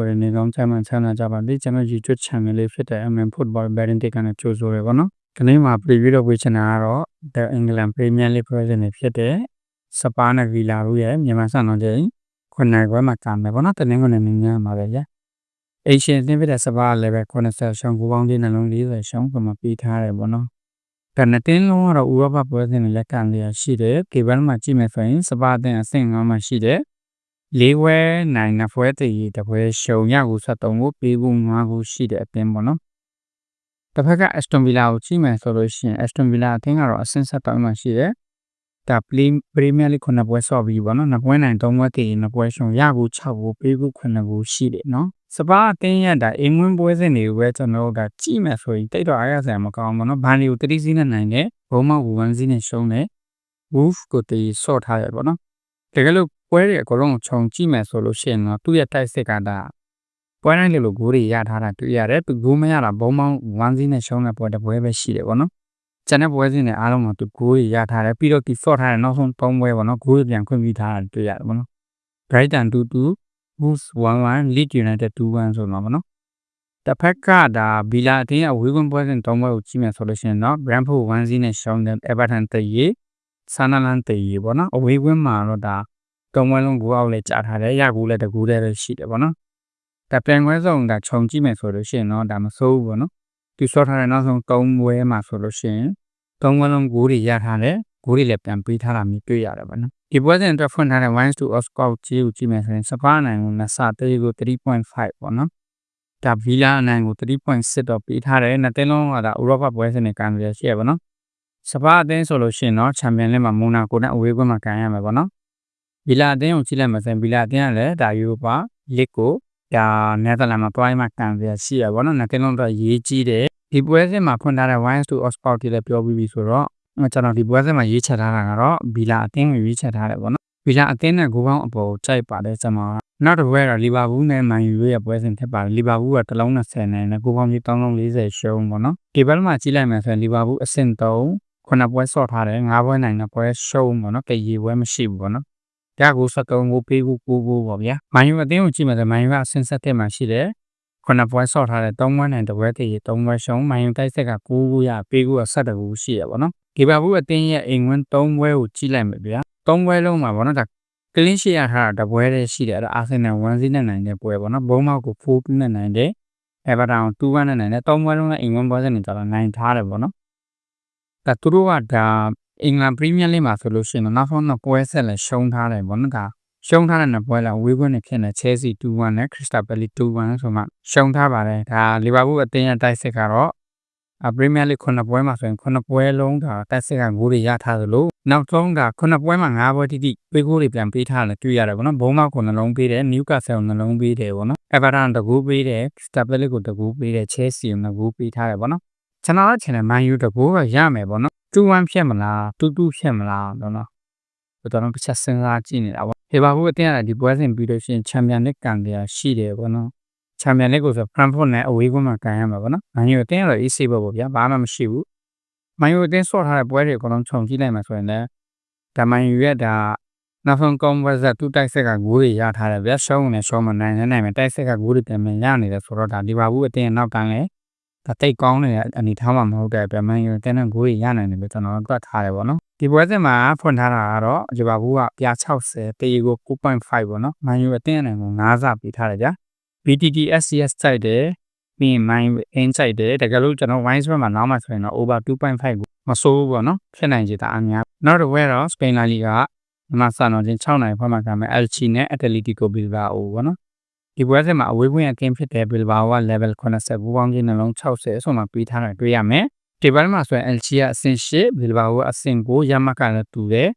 ဆိုရင်နေကောင်းချမ်းမှချမ်းသာကြပါလိကျွန်တော် YouTube channel လေးဖြစ်တဲ့ MM Football Betting တိတ်ကနေကြိုဆိုရပါတော့။ဒီနေ့မှာ preview လုပ်ပေးချင်တာကတော့ The England Premier League ပွဲစဉ်တွေဖြစ်တဲ့စပါးနဲ့ဗီလာတို့ရဲ့မြန်မာစံတော်ချိန်ခုနှစ်ခွဲမှာကံမယ်ပေါ့နော်။တနင်္ဂနွေနေ့ညမှာပဲကြာ။ Asian အသင်းဖြစ်တဲ့စပါးလည်းပဲ80ရှောင်း9ပေါင်းချင်းနှလုံး40ရှောင်းကမှပေးထားတယ်ပေါ့နော်။ဒါနဲ့တင်းလုံးကတော့ဥရောပပွဲစဉ်တွေလက်ကံလျက်ရှိတယ်။ကေဘန်မှာကြည့်မယ်ဆိုရင်စပါးအသင်းအဆင့်9မှာရှိတယ် လေးဝဲနိုင်နှစ်ဖွဲတည်တပွဲရှုံရကို73ကိုပေးဖို့9ကိုရှိတဲ့အတင်းပေါ့နော်တစ်ဖက်က Aston Villa ကိုကြည့်မယ်ဆိုလို့ရှိရင် Aston Villa အသင်းကတော့အဆင့်ဆက်တောင်းမှရှိတယ်ဒါ Premier League ခုနှစ်ပွဲဆော့ပြီးပေါ့နော်နှစ်ပွဲနိုင်သုံးပွဲတည်နှစ်ပွဲရှုံရကို6ကိုပေးဖို့ခုနှစ်ကိုရှိတယ်နော်စပါးအသင်းရတာအင်္ဂွန်းပွဲစဉ်တွေပဲကျွန်တော်တို့ကကြည့်မယ်ဆိုရင်တိတ်တော့အားရစရာမကောင်းဘူးနော်ဘန်လီကို3စီးနဲ့နိုင်တယ်ဘုံမောက်ကို1စီးနဲ့ရှုံးတယ် Wolf ကိုတည်ဆော့ထားရပေါ့နော်တကယ်လို့ ပွဲတွေအကုန်လုံးခြုံကြည့်မယ်ဆိုလို့ရှိရင်တော့သူ့ရဲ့တိုက်စစ်ကတာပွဲတိုင်းလိုလိုဂိုးတွေရထားတာတွေ့ရတယ်သူဂိုးမရတာဘုံမောင်း1စီးနဲ့ရှုံးတဲ့ပွဲတစ်ပွဲပဲရှိတယ်ပေါ့နော်ကျန်တဲ့ပွဲစဉ်တွေအားလုံးမှာသူဂိုးတွေရထားတယ်ပြီးတော့ဒီ short ထားတဲ့နောက်ဆုံး3ပွဲပေါ့နော်ဂိုးတွေပြန်ခွင့်ပြုထားတာတွေ့ရတယ်ပေါ့နော် Brighton 2-2 Wolves 1-1 Leeds United 2-1ဆိုတော့ပေါ့နော်တစ်ဖက်ကဒါဘီလာအတင်းအဝေးကွင်းပွဲစဉ်၃ပွဲကိုကြည့်မယ်ဆိုလို့ရှိရင်တော့ Brentford 1စီးနဲ့ရှုံးတယ် Everton တရေ Sunderland တရေပေါ့နော်အဝေးကွင်းမှာတော့ဒါ တုံးဝဲလုံးကိုအောက်လည်းကြာထားတယ်ရကူလည်းတကူတည်းပဲရှိတယ်ပေါ့နော်ဒါပြန်ခွဲဆုံးဒါခြုံကြည့်မယ်ဆိုလို့ရှိရင်တော့ဒါမစိုးဘူးပေါ့နော်သူစောထားတဲ့နောက်ဆုံး၃ဝဲမှာဆိုလို့ရှိရင်သုံးဝဲလုံးကိုတွေရထားတယ်ကိုတွေလည်းပြန်ပေးထားတာမျိုးတွေ့ရတယ်ပေါ့နော်ဒီပွဲစဉ်အတွက်ဖွင့်ထားတဲ့ wines to oscout ကြီးကိုကြည့်မယ်ဆိုရင်စပါးနိုင်ကိုနဆာတေးကို3.5ပေါ့နော်ဒါဗီလာအနိုင်ကို3.6တော့ပေးထားတယ်နှစ်သိန်းလုံးကဒါဥရောပပွဲစဉ်တွေကန်ရရှိရပါတော့စပါးအသင်းဆိုလို့ရှိရင်တော့ချန်ပီယံလိမှာမိုနာကိုနဲ့အဝေးကွင်းမှာကန်ရမှာပေါ့နော် ဗီလာအသင်းကိုကြည့်လိုက်မှဆိုရင်ဗီလာအသင်းကလည်းဒါယူပါလစ်ကိုဒါနယ်သာလန်မှာတွိုင်းမှာကန်ရရှိရပါတော့နှစ်သိန်းလုံးတော့ရေးကြီးတယ်ဒီပွဲစဉ်မှာဖွင့်ထားတဲ့ wines to oscout တွေလည်းပြောပြီးပြီဆိုတော့ကျွန်တော်ဒီပွဲစဉ်မှာရေးချက်ထားတာကတော့ဗီလာအသင်းကိုရေးချက်ထားတယ်ပေါ့နော်ဗီလာအသင်းနဲ့ဂိုးပေါင်းအပေါ်ကြိုက်ပါတယ်ကျွန်တော်နောက်တစ်ပွဲကတော့လီဗာပူးနဲ့မန်ယူရဲ့ပွဲစဉ်ဖြစ်ပါတယ်လီဗာပူးကတလုံး20နဲ့ဂိုးပေါင်းကြီး340ရှုံးပေါ့နော်ဒီဘက်မှာကြည့်လိုက်မယ်ဆိုရင်လီဗာပူးအဆင့်3ခုနပွဲဆော့ထားတယ်၅ပွဲနိုင်တဲ့ပွဲရှုံးပေါ့နော်ကြည်ပွဲမရှိဘူးပေါ့နော် ဒါကို73ကိုပေးဖို့ကိုကိုပေါ့ဗျာမန်ယူအသင်းကိုကြည့်မယ်ဆိုမန်ယူကအဆင့်7တက်မှာရှိတယ်ခုနပွဲဆော့ထားတဲ့3ပွဲနိုင်တဲ့ပွဲတည်3ပွဲရှုံးမန်ယူတိုက်ဆက်က9ခုရပေးကို17ခုရှိရပေါ့နော်ဒီဘာဘူးအသင်းရဲ့အိမ်ဝင်3ပွဲကိုကြည့်လိုက်မယ်ဗျာ3ပွဲလုံးမှာပေါ့နော်ဒါကလင်းရှိရထားတာတပွဲတည်းရှိတယ်အဲ့ဒါအာဆင်နယ်1စီးနဲ့နိုင်တဲ့ပွဲပေါ့နော်ဘုံမောက်ကို4နဲ့နိုင်တယ်အဲဗာတောင်2-1နဲ့နိုင်တယ်3ပွဲလုံးနဲ့အိမ်ဝင်ပွဲစဉ်တွေကြတော့နိုင်ထားတယ်ပေါ့နော်ဒါသူတို့ကဒါ အင်္ဂလန်ပရီးမီးယားလိမှာဆိုလို့ရှိရင်နောက်ဆုံးတော့ပွဲဆက်လည်းရှုံးထားတယ်ပေါ့နော်ဒါရှုံးထားတဲ့နှစ်ပွဲလာဝေးခွင့်နဲ့ဖြစ်နေ Chelsea 2-1နဲ့ Crystal Palace 2-1ဆိုမှရှုံးထားပါတယ်ဒါလီဗာပူးအသင်းရဲ့တိုက်စစ်ကတော့အပရီးမီးယားလိခုနှစ်ပွဲမှာဆိုရင်ခုနှစ်ပွဲလုံးဒါတိုက်စစ်ကဂိုးတွေရထားသလိုနောက်ဆုံးဒါခုနှစ်ပွဲမှာ၅ပွဲတိတိပေးဂိုးတွေပြန်ပေးထားတယ်တွေ့ရတယ်ပေါ့နော်ဘုံမောက်ကိုနှလုံးပေးတယ်နျူကာဆယ်ကိုနှလုံးပေးတယ်ပေါ့နော်အဗာတန်တကူပေးတယ်စတာပလစ်ကိုတကူပေးတယ်ချဲစီကိုနှကူပေးထားတယ်ပေါ့နော်ကျွန်တော်ကချင်တယ်မန်ယူတကူကရမယ်ပေါ့နော် 2-1ဖြစ်မလား2-2ဖြစ်မလားတော့နော်ကျွန်တော်တစ်ချက်စဉ်းစားကြည့်နေတာပေါ့ဟေဘာဘူးအတင်းရဒီပွဲစဉ်ပြီးလို့ရှိရင်ချန်ပီယံလိကန်တရားရှိတယ်ပေါ့နော်ချန်ပီယံလိကိုဆိုဖရန့်ဖို့နဲ့အဝေးကွန်းမှာကန်ရမှာပေါ့နော်မန်ယူအတင်းရတော့ AC ပေါ့ဗျာဘာမှမရှိဘူးမန်ယူအတင်းဆော့ထားတဲ့ပွဲတွေအကုန်လုံးခြုံကြည့်လိုက်မှဆိုရင်လည်းဒါမန်ယူရဲ့ဒါနောက်ဆုံးကောင်းဝက်ဇက်သူ့တိုက်ဆက်ကဂိုးတွေရထားတယ်ဗျာရှုံးနေရှုံးမနိုင်နေနိုင်မယ်တိုက်ဆက်ကဂိုးတွေပြန်ပြန်ရနေတယ်ဆိုတော့ဒါလီဗာပူးအတင်းနောက်တန်းလဲဒါ တိတ်ကောင်းနေတဲ့အနေထားမှမဟုတ်တဲ့ဗျာမန်ယူတင်းတဲ့ဂိုးတွေရနိုင်တယ်လို့ကျွန်တော်တွက်ထားတယ်ပေါ့နော်ဒီပွဲစဉ်မှာဖွင့်ထားတာကတော့လီဗာပူးကပြ60တေးကို9.5ပေါ့နော်မန်ယူအတင်းအနိုင်ကို9ဆပေးထားတယ်ဗျာ BTT SCS စိုက်တယ်ပြီးရင် mine in စိုက်တယ်တကယ်လို့ကျွန်တော် wine spread မှာနောက်မှဆိုရင်တော့ over 2.5ကိုမဆိုးဘူးပေါ့နော်ဖြစ်နိုင်ကြတာအများနောက်တစ်ဝဲတော့ Spain La Liga ကမဆန်တော့ချင်း6နိုင်ဖွင့်မှာကမယ် Elche နဲ့ Atletico Bilbao ပေါ့နော် ဒီပွဲစဉ်မှာအဝေးကွင်းအကင်းဖြစ်တဲ့ Bilbao က level 89ပေါင်းချင်းနှလုံး60ဆိုမှပြီးထားတာတွေ့ရမယ်ဒီဘက်မှာဆိုရင် Elche ကအဆင့်8 Bilbao ကအဆင့်9ရမကလည်းတူတယ်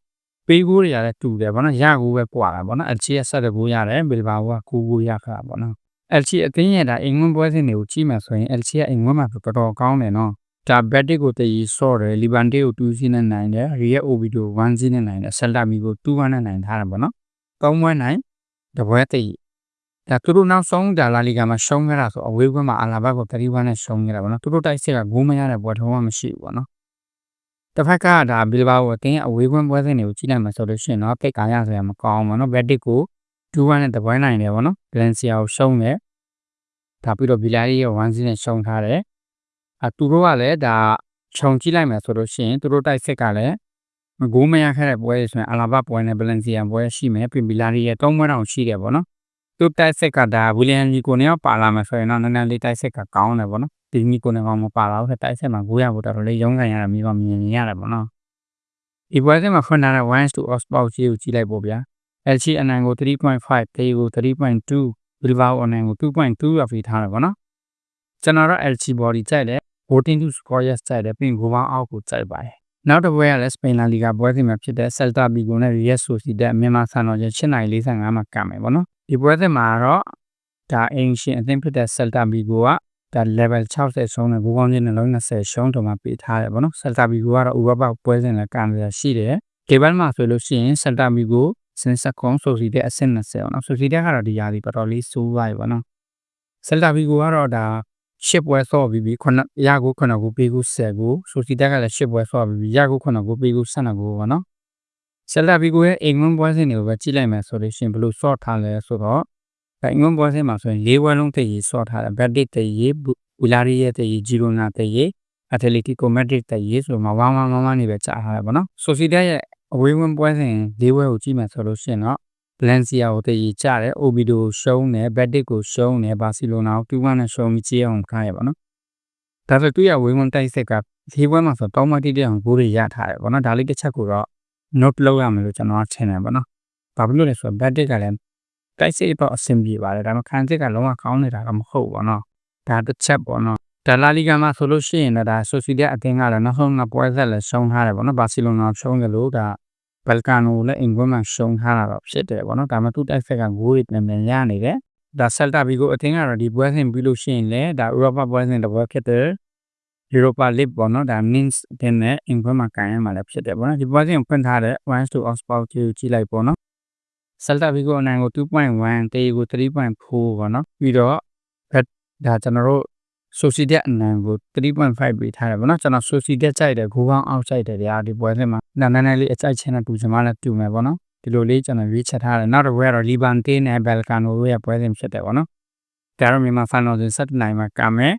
ပေးကိုးတွေကလည်းတူတယ်ဗောနော်ရကိုပဲပွာတာဗောနော် Elche က7ကိုရတယ် Bilbao က9ကိုရခါဗောနော် Elche အသင်းရဲ့ဒါအင်္ဂွန်းပွဲစဉ်တွေကိုကြည့်မှဆိုရင် Elche ကအင်္ဂွန်းမှာတော်တော်ကောင်းတယ်နော်ဒါဘက်တစ်ကိုတည်ဆော့တယ်လီဘန်တေကို2စီးနဲ့နိုင်တယ်ရီရဲ့ OB ကို1စီးနဲ့နိုင်တယ်ဆယ်လာမီကို2-1နဲ့နိုင်ထားတယ်ဗောနော်သုံးပွဲနိုင်တပွဲတည် ဒါသူတို့နောက်ဆုံးဒါလာလီဂါမှာရှုံးခဲ့တာဆိုအဝေးကွင်းမှာအာလာဘတ်ကို31နဲ့ရှုံးခဲ့တာဗောနော်သူတို့တိုက်စစ်ကဂိုးမရတဲ့ပွဲထုံးမှမရှိဘူးဗောနော်တစ်ဖက်ကဒါဘီလဘာကိုအတင်းအဝေးကွင်းပွဲစဉ်တွေကိုကြည့်လိုက်မှဆိုလို့ရှိရင်တော့ပိတ်ကာရဆိုရမကောင်းဘူးဗောနော်ဘက်တစ်ကို2-1နဲ့တပွဲနိုင်တယ်ဗောနော်ဗလန်စီယာကိုရှုံးတယ်ဒါပြီးတော့ဗီလာရီရဲ့1စီးနဲ့ရှုံထားတယ်အသူတို့ကလည်းဒါခြုံကြည့်လိုက်မယ်ဆိုလို့ရှိရင်သူတို့တိုက်စစ်ကလည်းဂိုးမရခဲ့တဲ့ပွဲတွေဆိုရင်အလာဘပွဲနဲ့ဘလန်စီယန်ပွဲရှိမယ်ပြင်ဗီလာရီရဲ့၃ပွဲတောင်ရှိတယ်ပေါ့နော် သူတိုက်စစ်ကဒါဝီလီယမ်လီကိုနဲ့ပါလာမယ်ဆိုရင်တော့နည်းနည်းလေးတိုက်စစ်ကကောင်းတယ်ပေါ့နော်ဒီမီကိုနဲ့ကောင်မပါလာဘူးတိုက်စစ်မှာ900ဗို့တော်တော်လေးရုံးကန်ရတာမျိုးကမြင်နေရတယ်ပေါ့နော်ဒီပွဲစဉ်မှာဖွင့်ထားတဲ့1 to Oxbox ကြီးကိုကြည့်လိုက်ပေါ့ဗျာ LG အနံကို3.5တေးကို3.2 Bilbao အနံကို2.2ရောက်ပြီးထားတယ်ပေါ့နော်ကျွန်တော်တော့ LG body ကြိုက်တယ် voting to score yes ကြိုက်တယ်ပြီးဂိုးပေါင်းအောက်ကိုကြိုက်ပါတယ်နောက်တစ်ပွဲကလည်း Spain La Liga ပွဲစဉ်မှာဖြစ်တဲ့ Celta Vigo နဲ့ Real Sociedad မြန်မာစံတော်ချိန်8:45မှာကမ်းမယ်ပေါ့နော် ဒီပွဲစဉ်မှာတော့ဒါအင်ရှင်အသင်းဖြစ်တဲ့ Celta Vigo ကဒါ level 60ဆုံးနဲ့ဘူပေါင်းချင်းနှလုံး20ရှုံးတုံမှာပေးထားတယ်ပေါ့နော် Celta Vigo ကတော့ Europa ပွဲစဉ်လည်းကမ်းရရှိတယ်ဒီဘက်မှာဆိုလို့ရှိရင် Celta Vigo စင်ဆက်ကွန်ဆိုစီတဲ့အဆင့်20ပေါ့နော်ဆိုစီတဲ့ကတော့ဒီယာဒီတော်တော်လေးစိုးသွားပြီပေါ့နော် Celta Vigo ကတော့ဒါရှစ်ပွဲဆော့ပြီးပြီးခုနရကိုခုနကိုပေးကို10ကိုဆိုစီတက်ကလည်းရှစ်ပွဲဆော့ပြီးပြီးရကိုခုနကိုပေးကို12ကိုပေါ့နော် ဆယ်လာဘီကိုရဲ့အိမ်ဝန်းပွဲစဉ်တွေကိုပဲကြည့်လိုက်မယ်ဆိုလို့ရှိရင်ဘလို့ဆော့ထားလဲဆိုတော့အိမ်ဝန်းပွဲစဉ်မှာဆိုရင်၄ပွဲလုံးတည်ရေးဆော့ထားတယ်ဘက်ဒစ်တည်ရေးဘူလာရီရဲ့တည်ရေးဂျီရိုနာတည်ရေးအတလက်တီကိုမက်ဒရစ်တည်ရေးဆိုမှဝမ်းဝမ်းဝမ်းဝမ်းနေပဲကြားထားတယ်ပေါ့နော်ဆိုစီတက်ရဲ့အဝေးဝန်းပွဲစဉ်၄ပွဲကိုကြည့်မယ်ဆိုလို့ရှိရင်တော့ဗလန်စီယာကိုတည်ကြတယ်အိုဘီဒိုကိုရှုံးတယ်ဘက်ဒစ်ကိုရှုံးတယ်ဘာစီလိုနာကို2-1နဲ့ရှုံးပြီးကြေးအောင်ခိုင်းရပါတော့ဒါဆိုသူရဝေးဝန်တိုက်ဆက်ကဒီပွဲမှာဆိုတောင်းမတိတဲ့အောင်ဂိုးတွေရထားတယ်ဗောနော်ဒါလေးတစ်ချက်ကိုတော့ note လုပ်ရမယ်လို့ကျွန်တော်ထင်တယ်ဗောနော်ဘာဖြစ်လို့လဲဆိုတော့ bad date ကလည်းတိုက်စစ်တော့အဆင်ပြေပါတယ်ဒါပေမဲ့ခံစစ်ကလုံးဝကောင်းနေတာကမဟုတ်ဗောနော်ဒါတစ်ချက်ဗောနော်ဒါလာလီဂါမှာဆိုလို့ရှိရင်လည်းဒါဆိုစီဒီအသင်းကလည်းနောက်ဆုံးကပွဲဆက်လည်းရှုံးထားတယ်ဗောနော်ဘာစီလိုနာရှုံးတယ်လို့ဒါဘယ်ကာနိုလည်းအင်ကွန်းမှာရှုံးထားတာတော့ဖြစ်တယ်ဗောနော်ဒါမှသူ့တိုက်ဆက်ကဂိုးတွေနည်းနည်းရနေတယ်ဒါဆယ်တာဘီကိုအသင်းကတော့ဒီပွဲစဉ်ပြီးလို့ရှိရင်လည်းဒါဥရောပပွဲစဉ်တစ်ပွဲဖြစ်တယ် Europa League ပေါ့နော်ဒါ means တဲ့နဲ့ in ဘက်မှာကန်ရမှာလည်းဖြစ်တယ်ပေါ့နော်ဒီပွဲစဉ်ကိုဖွင့်ထားတဲ့1 to Oxford ကိုကြည့်လိုက်ပေါ့နော် Celta Vigo အနိုင်ကို2.1တေးကို3.4ပေါ့နော်ပြီးတော့ဒါကျွန်တော်တို့ Sociedad အနိုင်ကို3.5ပေးထားတယ်ပေါ့နော်ကျွန်တော် Sociedad ကြိုက်တယ်ဂိုးပေါင်းအောက်ကြိုက်တယ်ဗျာဒီပွဲစဉ်မှာနာနည်းလေးအကြိုက်ချင်းနဲ့တူချင်မှလည်းတူမယ်ပေါ့နော်ဒီလိုလေးကျွန်တော်ရွေးချက်ထားတယ်နောက်တစ်ပွဲကတော့ Levante နဲ့ Balkano တို့ရဲ့ပွဲစဉ်ဖြစ်တယ်ပေါ့နော်ဒါတော့မြန်မာ final စဉ်7နိုင်မှာကမယ်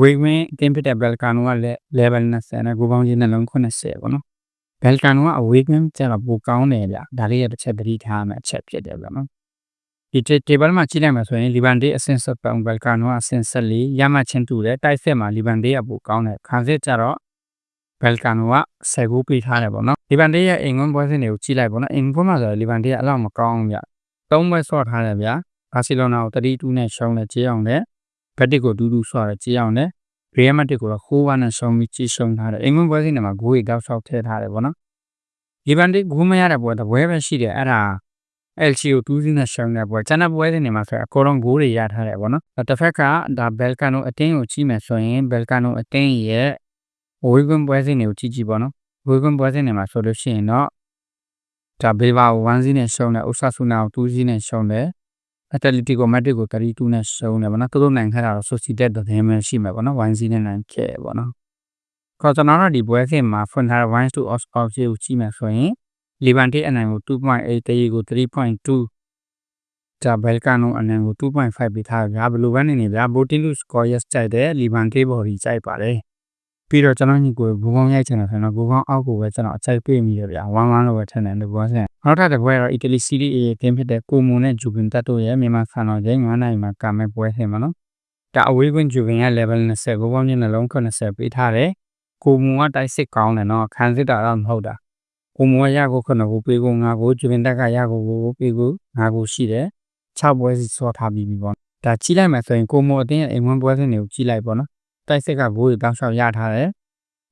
ဝေဝင်းအတင်းဖြစ်တဲ့ Balkano ကလည်း level 20နဲ့ကိုပေါင်းချင်းနှလုံး80ပေါ့နော် Balkano ကအဝေးကင်းကျတော့ပိုကောင်းတယ်ဗျဒါလေးရတစ်ချက်သတိထားရမယ့်အချက်ဖြစ်တယ်ဗျနော်ဒီ table မှာကြည့်လိုက်မှဆိုရင် Levante အဆင့်7ပောင် Balkano ကအဆင့်14ရမှချင်းတူတယ်တိုက်ဆက်မှာ Levante ကပိုကောင်းတယ်ခံစစ်ကျတော့ Balkano က10ခုပေးထားတယ်ပေါ့နော် Levante ရဲ့အိမ်ဝင်ပွဲစဉ်တွေကိုကြည့်လိုက်ပေါ့နော်အိမ်ပွဲမှာဆိုတော့ Levante ကအလောက်မကောင်းဘူးဗျ၃ပွဲဆော့ထားတယ်ဗျဘာစီလိုနာကို32နဲ့ရှုံးတယ်ကြေးအောင်တယ် ဘက်တစ်ကိုဒူးဒူးဆွာတယ်ကြေးအောင်တယ်ရီယယ်မက်တစ်ကိုတော့ခိုးဝါနဲ့ရှုံးပြီးကြေးရှုံးထားတယ်အင်္ဂလန်ပွဲစဉ်မှာဂိုးရီတောက်ဆောက်ထည့်ထားတယ်ပေါ့နော်ဒီဘန်တစ်ဂိုးမရတဲ့ပွဲတော့ပွဲပဲရှိတယ်အဲ့ဒါ LCO 2စီးနဲ့ရှုံးတဲ့ပွဲကျန်တဲ့ပွဲတွေနေမှာဆိုအကောလုံးဂိုးတွေရထားတယ်ပေါ့နော်တစ်ဖက်ကဒါဘယ်ကာနိုအတင်းကိုကြီးမယ်ဆိုရင်ဘယ်ကာနိုအတင်းရဲ့ဝေးကွန်းပွဲစဉ်တွေကိုကြီးကြီးပေါ့နော်ဝေးကွန်းပွဲစဉ်တွေမှာဆိုလို့ရှိရင်တော့ဒါဘေဘာကို1စီးနဲ့ရှုံးတယ်ဥဆာဆူနာကို2စီးနဲ့ရှုံးတယ် အတလီတီကိုမက်ဒရစ်ကို32နဲ့ရှုံးတယ်ဗောနော်သူတို့နိုင်ခဲ့တာတော့ဆိုစီတက်တဲ့သတင်းပဲရှိမှာဗောနော် YC နဲ့နိုင်ခဲ့ဗောနော်ခေါ်ကျွန်တော်တို့ဒီပွဲစဉ်မှာဖွင့်ထားတဲ့ Wines to Oxford ကိုကြည့်မယ်ဆိုရင် Levante အနိုင်ကို2.8တရီကို3.2ဂျာဘယ်ကနိုအနိုင်ကို2.5ပေးထားကြဘယ်လိုပဲနေနေဗျာ Botin to score yes ကြိုက်တဲ့ Levante ဘော်ဒီကြိုက်ပါတယ် ပြီးတော့ကျွန်တော်ညီကိုဘူပေါင်းရိုက်ချင်တယ်ဆိုတော့ဘူပေါင်းအောက်ကိုပဲကျွန်တော်အချိုက်ပေးမိရဗျာဝမ်းဝမ်းလို့ပဲထင်တယ်ဒီပွဲစဉ်နောက်ထပ်တစ်ပွဲကတော့ Italy Serie A တင်ဖြစ်တဲ့ကိုမွန်နဲ့ဂျူဗင်တက်တို့ရဲ့မြန်မာဆန်တော်ချိန်9နိုင်မှာကာမဲ့ပွဲစဉ်ပါနော်ဒါအဝေးကွင်းဂျူဗင်ရဲ့ level 20ကိုပေါင်းချင်းနှလုံး90ပေးထားတယ်ကိုမွန်ကတိုက်စစ်ကောင်းတယ်နော်ခံစစ်တာတော့မဟုတ်တာကိုမွန်ကရကိုခုနကိုပေးကိုငါကိုဂျူဗင်တက်ကရကိုကိုပေးကိုငါကိုရှိတယ်6ပွဲစီဆော့ထားပြီးပြီပေါ့ဒါကြီးလိုက်မှဆိုရင်ကိုမွန်အတင်းရဲ့အိမ်ဝန်းပွဲစဉ်တွေကိုကြီးလိုက်ပေါ့နော် တိုက်စစ်ကဘိုးတွေတောင်းလျှောက်ရထားတယ်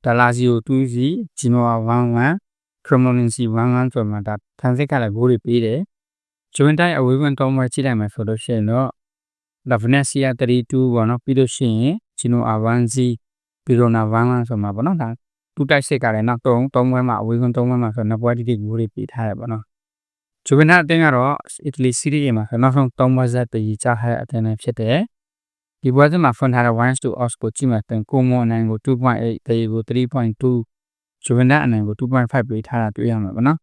ဒါလာစီကို2စီဂျီနိုဝါ11ခရမိုလင်စီ11ဆိုမှဒါဖန်စစ်ကလည်းဘိုးတွေပေးတယ်ဂျွန်တိုင်းအဝေးဝင်တောင်းပွဲကြည့်လိုက်မှဆိုလို့ရှိရင်တော့လာဗနက်ဆီယာ32ပေါ့နော်ပြီးလို့ရှိရင်ဂျီနိုအဝမ်စီပီရိုနာ11ဆိုမှပေါ့နော်ဒါတူတိုက်စစ်ကလည်းနောက်3 3ပွဲမှာအဝေးဝင်3ပွဲမှာဆိုနှစ်ပွဲတိတိဘိုးတွေပေးထားတယ်ပေါ့နော်ဂျူဗင်နာအတင်းကတော့အီတလီစီးရီးမှာနောက်ဆုံး3ပွဲဆက်တည်ကြတဲ့အတင်းနဲ့ဖြစ်တယ် ဒီပွဲစဉ်မှာဖွင့်ထားတဲ့ wines to os ကိုကြည့်မှတင်ကိုမွန်အနိုင်ကို2.8တေးကို3.2ဂျူဗန်ဒတ်အနိုင်ကို2.5ပေးထားတာတွေ့ရမှာပေါ့နော်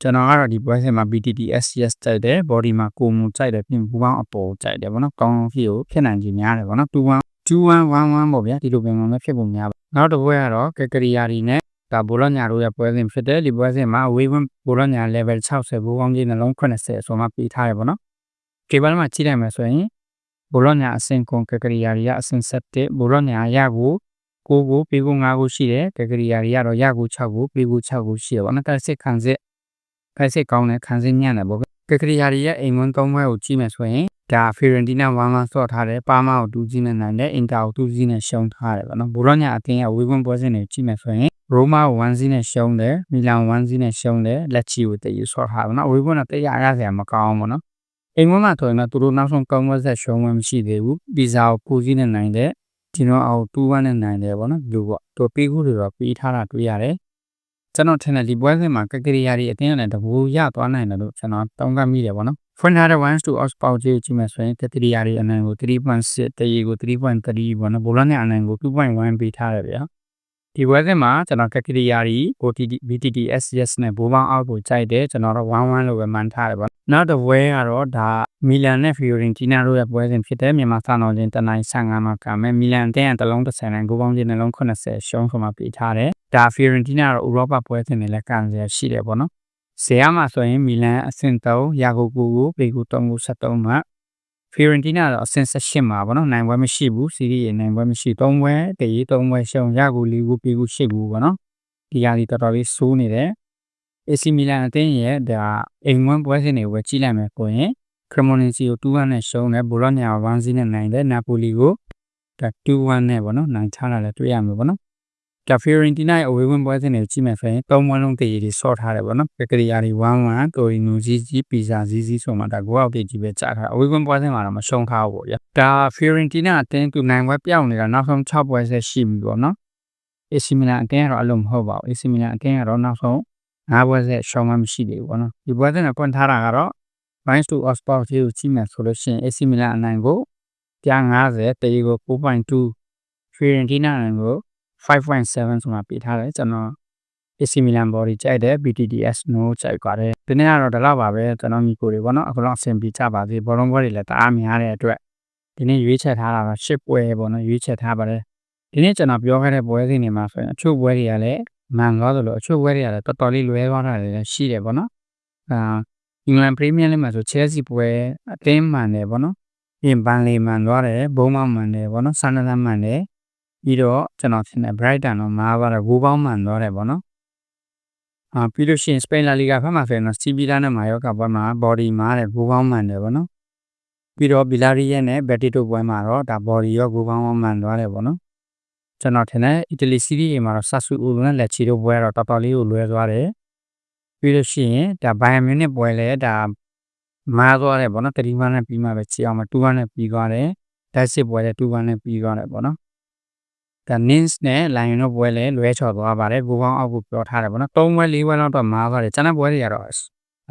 ကျွန်တော်ကတော့ဒီပွဲစဉ်မှာ BTTS yes တိုက်တယ် body မှာကိုမူကြိုက်တယ်ပြင်ဘူးပေါင်းအပေါ်ကြိုက်တယ်ဗောနော်ကောင်းဖြစ်ကိုဖြစ်နိုင်ခြင်းများတယ်ဗောနော်21 2111ပေါ့ဗျာဒီလိုပြင်မှာလည်းဖြစ်ပုံများပါနောက်တစ်ပွဲကတော့ကက်ကရီယာဒီနဲ့ဒါဘိုလောညာတို့ရဲ့ပွဲစဉ်ဖြစ်တယ်ဒီပွဲစဉ်မှာ wave ဘိုလောညာ level 60ဘူးကောင်းကြီးနှလုံး80ဆိုမှပြီးထားတယ်ဗောနော်ကေဘယ်မှာကြည့်လိုက်မယ်ဆိုရင် ဘိုလောညာအဆင့်ကွန်ကက်ကရီယာဒီကအဆင့်7ဘိုလောညာရကိုကိုကိုပေကို9ကိုရှိတယ်ကက်ကရီယာဒီကတော့ရကို6ကိုပေကို6ကိုရှိတယ်ဗောနော်တက်စစ်ခံစစ်ဖိုက်စစ်ကောင်းတယ်ခံစစ်ညံ့တယ်ဗောကက်ကရီယာဒီရဲ့အိမ်ဝန်၃ဘွဲကိုကြည့်မယ်ဆိုရင်ဒါဖီရန်တီနာ1 1ဆော့ထားတယ်ပါမာကို2စီးနဲ့နိုင်တယ်အင်တာကို2စီးနဲ့ရှုံးထားတယ်ဗောနော်ဘိုလောညာအသင်းရဲ့ဝေးကွန်းပွဲစဉ်တွေကြည့်မယ်ဆိုရင်ရိုမာကို1စီးနဲ့ရှုံးတယ်မီလန်1စီးနဲ့ရှုံးတယ်လက်ချီကိုတည်ယူဆော့ထားတယ်ဗောနော်ဝေးကွန်းကတရရစရာမကောင်းဘူးဗောနော် အိမ်ဝန်မှာဆိုရင်တော့သူတို့နောက်ဆုံးကောင်းဝက်ဆက်ရှုံးဝဲမရှိသေးဘူးပီဇာကို9စီးနဲ့နိုင်တယ်ဒီတော့အောက်2 1နဲ့နိုင်တယ်ဗောနော်ဒီလိုပေါ့သူပေးခုတွေတော့ပေးထားတာတွေ့ရတယ်ကျွန်တော်ထင်တယ်ဒီပွဲစဉ်မှာကက်ကရီယာတွေအတင်းနဲ့တဘူရသွားနိုင်တယ်လို့ကျွန်တော်တောင်းကမိတယ်ဗောနော် Friend had wants to us ပေါကြည့်ကြည့်မယ်ဆိုရင်ကက်ကရီယာတွေအနံကို3.6တရေကို3.3ပေါ့နော်ဘောလနဲ့အနံကို2.1ပေးထားတယ်ဗျာဒီပွဲစဉ်မှာကျွန်တော်ကက်ကရီယာတွေ OTT BTT SCS နဲ့ဘိုးပေါင်းအောက်ကိုကြိုက်တယ်ကျွန်တော်တော့11လို့ပဲမှန်းထားတယ်ပေါ့ နောက်တစ်ပွဲကတော့ဒါမီလန်နဲ့ Fiorentina တို့ရဲ့ပွဲစဉ်ဖြစ်တယ်မြန်မာစံတော်ချင်းတနိုင်15မှာကမယ်မီလန်တဲ့တလုံး30နဲ့ဘိုးပေါင်းချင်းနှလုံး80ရှုံးဆိုမှပေးထားတယ်ဒါ Fiorentina တော့ဥရောပပွဲစဉ်တွေလည်းကန်ရရှိတယ်ပေါ့နော်ဇေယမှာဆိုရင်မီလန်အဆင့်3ယာကိုကူကိုပေကူ3ကို73မှာဖီရန်တီနာတော့အဆင့်18မှာပေါ့နော်နိုင်ပွဲမရှိဘူးစီးရီးရဲ့နိုင်ပွဲမရှိ3ပွဲတည်3ပွဲရှုံယာကို4ကိုပေကူ8ကိုပေါ့နော်ဒီဟာဒီတော်တော်လေးစိုးနေတယ် AC မီလန်အသင်းရဲ့ဒါအိမ်ဝန်းပွဲစဉ်တွေဝယ်ကြည့်လိုက်မယ်ကိုရင်ခရမိုနီစီကို2-1နဲ့ရှုံးတယ်ဘိုလောညာကို1-0နဲ့နိုင်တယ်နာပိုလီကိုဒါ2-1နဲ့ပေါ့နော်နိုင်ထားတာလည်းတွေ့ရမှာပေါ့နော်ဒါဖီရင်တီနာရဲ့အဝေးဝင်ပွဲစဉ်တွေကြည့်မယ်ဆိုရင်သုံးပွဲလုံးတည်ရည်တွေဆော့ထားတယ်ပေါ့နော်ပက်ကရီယာတွေ1-1တိုရီနိုဂျီဂျီပီဇာဇီဇီဆိုမှဒါကိုအောက်တည်ကြီးပဲကြာထားအဝေးဝင်ပွဲစဉ်မှာတော့မရှုံးထားဘူးပေါ့ဗျာဒါဖီရင်တီနာအတင်းသူနိုင်ပွဲပြောင်းနေတာနောက်ဆုံး6ပွဲဆက်ရှိပြီပေါ့နော်အေစီမီလန်အတင်းကတော့အလုံးမဟုတ်ပါဘူးအေစီမီလန်အတင်းကတော့နောက်ဆုံး ၅ပွဲဆက်ရှုံးမှမရှိသေးဘူးပေါ့နော်ဒီပွဲစဉ်ကပွင့်ထားတာကတော့ Vines to Osport ကိုကြည့်မယ်ဆိုလို့ရှိရင် AC Milan အနိုင်ကို150တရီကို4.2 Fiorentina အနိုင်ကို5.7ဆိုမှပေးထားတယ်ကျွန်တော် AC Milan body ကြိုက်တယ် BTTS no ကြိုက်ပါတယ်ဒီနေ့ကတော့ဒီလောက်ပါပဲကျွန်တော်ညီကိုတွေပေါ့နော်အခုတော့အဆင်ပြေကြပါသေးဘောလုံးပွဲတွေလည်းတအားများတဲ့အတွက်ဒီနေ့ရွေးချယ်ထားတာတော့10ပွဲပေါ့နော်ရွေးချယ်ထားပါတယ်ဒီနေ့ကျွန်တော်ပြောခဲ့တဲ့ပွဲစဉ်တွေမှာဆိုရင်အချို့ပွဲတွေကလည်း မှန်သွားသလိုအချို့ပွဲတွေကလည်းတော်တော်လေးလွဲသွားတာလည်းရှိတယ်ပေါ့နော်အာအင်္ဂလန်ပရီးမီးယားလိမှာဆို Chelsea ပွဲအသင်းမှန်တယ်ပေါ့နော်ပြင်ပန်လီမှန်သွားတယ်ဘုံမောင်းမှန်တယ်ပေါ့နော်ဆန်နလန်မှန်တယ်ပြီးတော့ကျွန်တော်ထင်တယ် Brighton တော့မားပါတော့ဂိုးပေါင်းမှန်သွားတယ်ပေါ့နော်အာပြီးလို့ရှိရင် Spain La Liga ဘက်မှာဆိုရင်တော့ Sevilla နဲ့ Mallorca ဘက်မှာ body မားတယ်ဂိုးပေါင်းမှန်တယ်ပေါ့နော်ပြီးတော့ Villarreal နဲ့ Betis တို့ပွဲမှာတော့ဒါ body ရောဂိုးပေါင်းမှန်သွားတယ်ပေါ့နော် ကျွန်တော်ထင်တယ် Italy Serie A မှာတော့ Sassuolo နဲ့ Lecce တို့ပွဲတော့တော်တော်လေးကိုလွဲသွားတယ်ပြီးလို့ရှိရင်ဒါ Bayern Munich ပွဲလဲဒါမားသွားတယ်ပေါ့နော်3-1နဲ့ပြီးမှပဲချီအောင်မှာ2-1နဲ့ပြီးသွားတယ်ဓာတ်စစ်ပွဲလဲ2-1နဲ့ပြီးသွားတယ်ပေါ့နော်ဒါ Nins နဲ့ Lion တို့ပွဲလဲလွဲချော်သွားပါတယ်ဂိုးပေါင်းအောက်ကိုပြောထားတယ်ပေါ့နော်3ပွဲ4ပွဲလောက်တော့မားသွားတယ်ကျန်တဲ့ပွဲတွေကတော့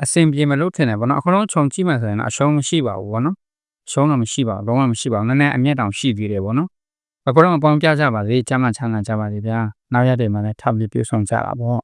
အဆင်ပြေမလို့ထင်တယ်ပေါ့နော်အခုလုံးခြုံကြည့်မှဆိုရင်တော့အရှုံးမရှိပါဘူးပေါ့နော်ရှုံးတော့မရှိပါဘူးလုံးဝမရှိပါဘူးနည်းနည်းအမျက်တောင်ရှိသေးတယ်ပေါ့နော် အခုတော့အပေါင်းပြကြပါစေကျမ်းမှချမ်းသာကြပါစေဗျာနောက်ရက်တွေမှာလည်းထပ်ပြီးပြေဆုံးကြတာပေါ့